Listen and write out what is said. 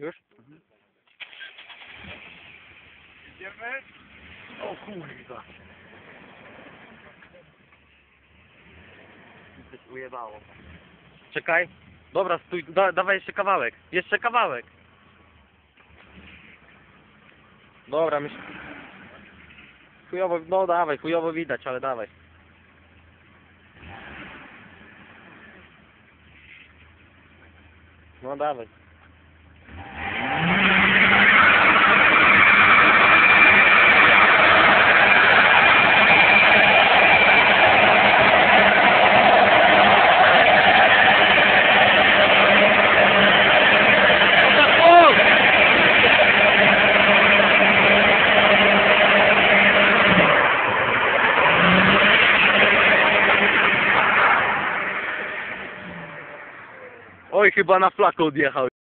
Już? Idziemy? O kurwa. Coś ujebało. Czekaj. Dobra, stój, da, dawaj jeszcze kawałek. Jeszcze kawałek. Dobra, myśl... Chujowo, no dawaj, chujowo widać, ale dawaj. No dawaj. Oj, chyba na flakę odjechał.